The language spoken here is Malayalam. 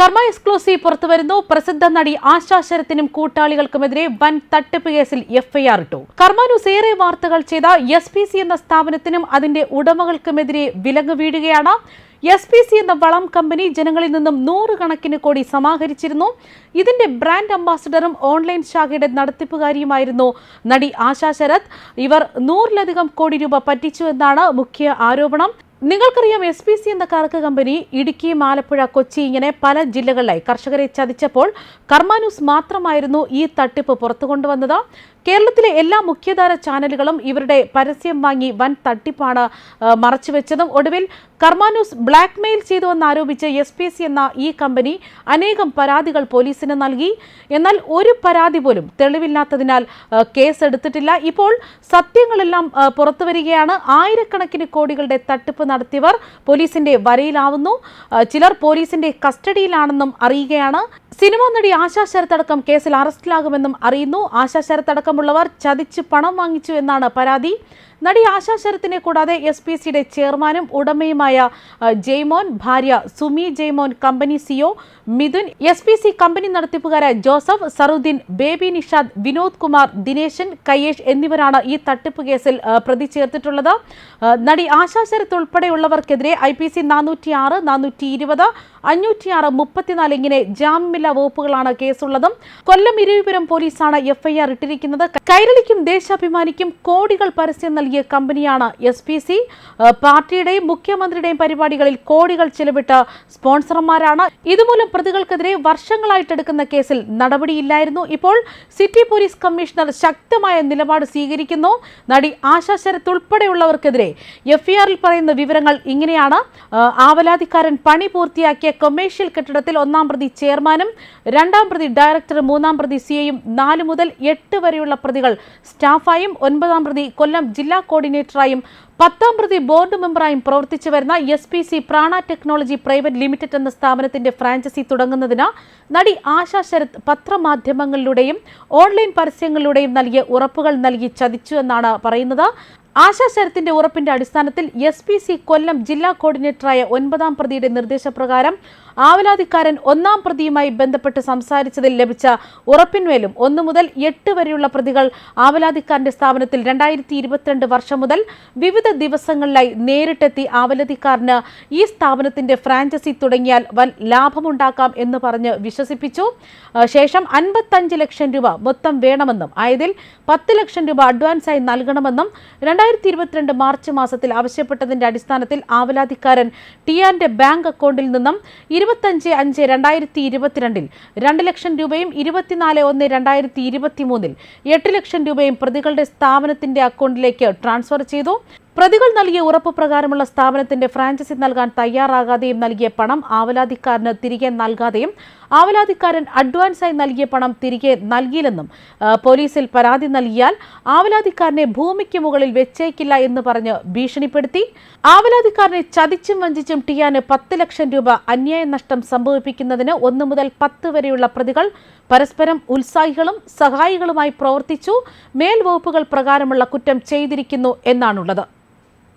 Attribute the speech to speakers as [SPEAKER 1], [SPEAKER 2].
[SPEAKER 1] കർമ്മ എക്സ്ക്ലൂസീവ് പുറത്തുവരുന്നു. പ്രസിദ്ധ നടി ആശാ ശരത്തിനും കൂട്ടാളികൾക്കുമെതിരെ വൻ തട്ടിപ്പ് കേസിൽ എഫ്ഐആർ ഇട്ടു. കർമ്മ ന്യൂസ് ഏറെ വാർത്തകൾ ചെയ്ത എസ് പി സി എന്ന സ്ഥാപനത്തിനും അതിന്റെ ഉടമകൾക്കുമെതിരെ വിലങ്ങ് വീഴുകയാണ്. എസ് പി സി എന്ന വളം കമ്പനി ജനങ്ങളിൽ നിന്നും നൂറുകണക്കിന് കോടി സമാഹരിച്ചിരുന്നു. ഇതിന്റെ ബ്രാൻഡ് അംബാസഡറും ഓൺലൈൻ ശാഖയുടെ നടത്തിപ്പുകാരിയുമായിരുന്നു നടി ആശാ ശരത്. ഇവർ നൂറിലധികം കോടി രൂപ പറ്റിച്ചു എന്നാണ് മുഖ്യ ആരോപണം. നിങ്ങൾക്കറിയാം എസ് പി സി എന്ന കറക്ക് കമ്പനി ഇടുക്കി ആലപ്പുഴ കൊച്ചി ഇങ്ങനെ പല ജില്ലകളിലായി. കർഷകരെ ചതിച്ചപ്പോൾ കർമാനൂസ് മാത്രമായിരുന്നു ഈ തട്ടിപ്പ് പുറത്തു കൊണ്ടുവന്നത് കേരളത്തിലെ എല്ലാ മുഖ്യധാര ചാനലുകളും ഇവരുടെ പരസ്യം വാങ്ങി വൻ തട്ടിപ്പാണ് മറച്ചുവെച്ചതും. ഒടുവിൽ കർമാനൂസ് ബ്ലാക്ക് മെയിൽ ചെയ്തുവെന്നാരോപിച്ച് എസ് പി സി എന്ന ഈ കമ്പനി അനേകം പരാതികൾ പോലീസിന് നൽകി. എന്നാൽ ഒരു പരാതി പോലും തെളിവില്ലാത്തതിനാൽ കേസെടുത്തിട്ടില്ല. ഇപ്പോൾ സത്യങ്ങളെല്ലാം പുറത്തു വരികയാണ് ആയിരക്കണക്കിന് കോടികളുടെ തട്ടിപ്പ് നടത്തിയവർ പോലീസിന്റെ വരയിലാവുന്നു. ചിലർ പോലീസിന്റെ കസ്റ്റഡിയിലാണെന്നും അറിയുകയാണ്. സിനിമാ നടി ആശാ ശരത്തടക്കം കേസിൽ അറസ്റ്റിലാകുമെന്നും അറിയുന്നു. ആശാ ശരത്തടക്കമുള്ളവർ ചതിച്ച് പണം വാങ്ങിച്ചു എന്നാണ് പരാതി. നടി ആശാ ശരത്തിനെ കൂടാതെ എസ് പി സിയുടെ ചെയർമാനും ഉടമയുമായ ജെയ്മോൻ ഭാര്യ Sumi Jaimon company CO Mithun S P C company നടത്തിപ്പുകാരായ Joseph Saruddeen Baby Nishad Vinod Kumar Dineshan Kayyesh എന്നിവരാണ് ഈ തട്ടിപ്പ് കേസിൽ പ്രതി ചേർത്തിട്ടുള്ളത് നടി ആശാ ശരത്ത് ഉൾപ്പെടെയുള്ളവർക്കെതിരെ ഐ പി സി നാനൂറ്റി ആറ് നാനൂറ്റി ഇരുപത് അഞ്ഞൂറ്റിയാറ് മുപ്പത്തിനാല് ഇങ്ങനെ ജാമ്യമില്ലാ വകുപ്പുകളാണ് കേസുള്ളതും കൊല്ലം ഇരവിപുരം പോലീസാണ് എഫ്ഐആർ ഇട്ടിരിക്കുന്നത്. കൈരളിക്കും ദേശാഭിമാനിക്കും കോടികൾ പരസ്യം നൽകിയ കമ്പനിയാണ് എസ് പി സി. പാർട്ടിയുടെയും മുഖ്യമന്ത്രിയുടെയും പരിപാടികളിൽ കോടികൾ ചെലവിട്ട് സ്പോൺസർമാരാണ്. ഇതുമൂലം പ്രതികൾക്കെതിരെ വർഷങ്ങളായിട്ടെടുക്കുന്ന കേസിൽ നടപടിയില്ലായിരുന്നു. ഇപ്പോൾ സിറ്റി പോലീസ് കമ്മീഷണർ ശക്തമായ നിലപാട് സ്വീകരിക്കുന്നു. നടി ആശാ ശരത് ഉൾപ്പെടെയുള്ളവർക്കെതിരെ എഫ്ഐആറിൽ പറയുന്ന വിവരങ്ങൾ ഇങ്ങനെയാണ്. ആവലാതിക്കാരൻ പണി പൂർത്തിയാക്കിയ കൊമേഴ്ഷ്യൽ കെട്ടിടത്തിൽ ഒന്നാം പ്രതി ചെയർമാനും രണ്ടാം പ്രതി ഡയറക്ടറും മൂന്നാം പ്രതി സിയെയും നാല് മുതൽ എട്ട് വരെയുള്ള പ്രതികൾ സ്റ്റാഫായും ഒൻപതാം പ്രതി കൊല്ലം ജില്ലാ കോർഡിനേറ്ററായും പത്താം പ്രതി ബോർഡ് മെമ്പറായും പ്രവർത്തിച്ചു വരുന്ന S P C Prana technology private limited എന്ന സ്ഥാപനത്തിന്റെ ഫ്രാഞ്ചൈസി തുടങ്ങുന്നതിന് നടി ആശാ ശരത് പത്രമാധ്യമങ്ങളിലൂടെയും ഓൺലൈൻ പരസ്യങ്ങളിലൂടെയും നൽകിയ ഉറപ്പുകൾ നൽകി ചതിച്ചു എന്നാണ് പറയുന്നത്. ആശാ ശരത്തിന്റെ ഉറപ്പിന്റെ അടിസ്ഥാനത്തിൽ എസ് കൊല്ലം ജില്ലാ കോർഡിനേറ്ററായ ഒൻപതാം പ്രതിയുടെ നിർദ്ദേശപ്രകാരം ആവലാതിക്കാരൻ ഒന്നാം പ്രതിയുമായി ബന്ധപ്പെട്ട് സംസാരിച്ചതിൽ ലഭിച്ച ഉറപ്പിന്മേലും ഒന്നു മുതൽ എട്ട് വരെയുള്ള പ്രതികൾ ആവലാതിക്കാരന്റെ സ്ഥാപനത്തിൽ രണ്ടായിരത്തി ഇരുപത്തിരണ്ട് വർഷം മുതൽ വിവിധ ദിവസങ്ങളിലായി നേരിട്ടെത്തി ആവലാതിക്കാരന് ഈ സ്ഥാപനത്തിന്റെ ഫ്രാഞ്ചൈസി തുടങ്ങിയാൽ വൻ ലാഭമുണ്ടാക്കാം എന്ന് പറഞ്ഞ് വിശ്വസിപ്പിച്ചു. ശേഷം അൻപത്തഞ്ച് ലക്ഷം രൂപ മൊത്തം വേണമെന്നും ആയതിൽ പത്ത് ലക്ഷം രൂപ അഡ്വാൻസായി നൽകണമെന്നും രണ്ടായിരത്തി ഇരുപത്തിരണ്ട് മാർച്ച് മാസത്തിൽ ആവശ്യപ്പെട്ടതിന്റെ അടിസ്ഥാനത്തിൽ ആവലാതിക്കാരൻ ടിയാന്റെ ബാങ്ക് അക്കൗണ്ടിൽ നിന്നും ഇരുപത്തഞ്ച് അഞ്ച് രണ്ടായിരത്തി ഇരുപത്തിരണ്ടിൽ രണ്ട് ലക്ഷം രൂപയും ഇരുപത്തിനാല് ഒന്ന് രണ്ടായിരത്തി ഇരുപത്തി മൂന്നിൽ എട്ട് ലക്ഷം രൂപയും പ്രതികളുടെ സ്ഥാപനത്തിന്റെ അക്കൗണ്ടിലേക്ക് ട്രാൻസ്ഫർ ചെയ്തു. പ്രതികൾ നൽകിയ ഉറപ്പ് പ്രകാരമുള്ള സ്ഥാപനത്തിന്റെ ഫ്രാഞ്ചൈസി നൽകാൻ തയ്യാറാകാതെയും നൽകിയ പണം ആവലാതിക്കാരന് തിരികെ നൽകാതെയും ആവലാതിക്കാരൻ അഡ്വാൻസായി നൽകിയ പണം തിരികെ നൽകിയില്ലെന്നും പോലീസിൽ പരാതി നൽകിയാൽ ആവലാതിക്കാരനെ ഭൂമിക്ക് മുകളിൽ വെച്ചേക്കില്ല എന്ന് പറഞ്ഞ് ഭീഷണിപ്പെടുത്തി. ആവലാതിക്കാരനെ ചതിച്ചും വഞ്ചിച്ചും ടിയാന് പത്ത് ലക്ഷം രൂപ അന്യായ നഷ്ടം സംഭവിപ്പിക്കുന്നതിന് ഒന്ന് മുതൽ പത്ത് വരെയുള്ള പ്രതികൾ പരസ്പരം ഉത്സാഹികളും സഹായികളുമായി പ്രവർത്തിച്ചു. മേൽവകുപ്പുകൾ പ്രകാരമുള്ള കുറ്റം ചെയ്തിരിക്കുന്നു എന്നാണുള്ളത്.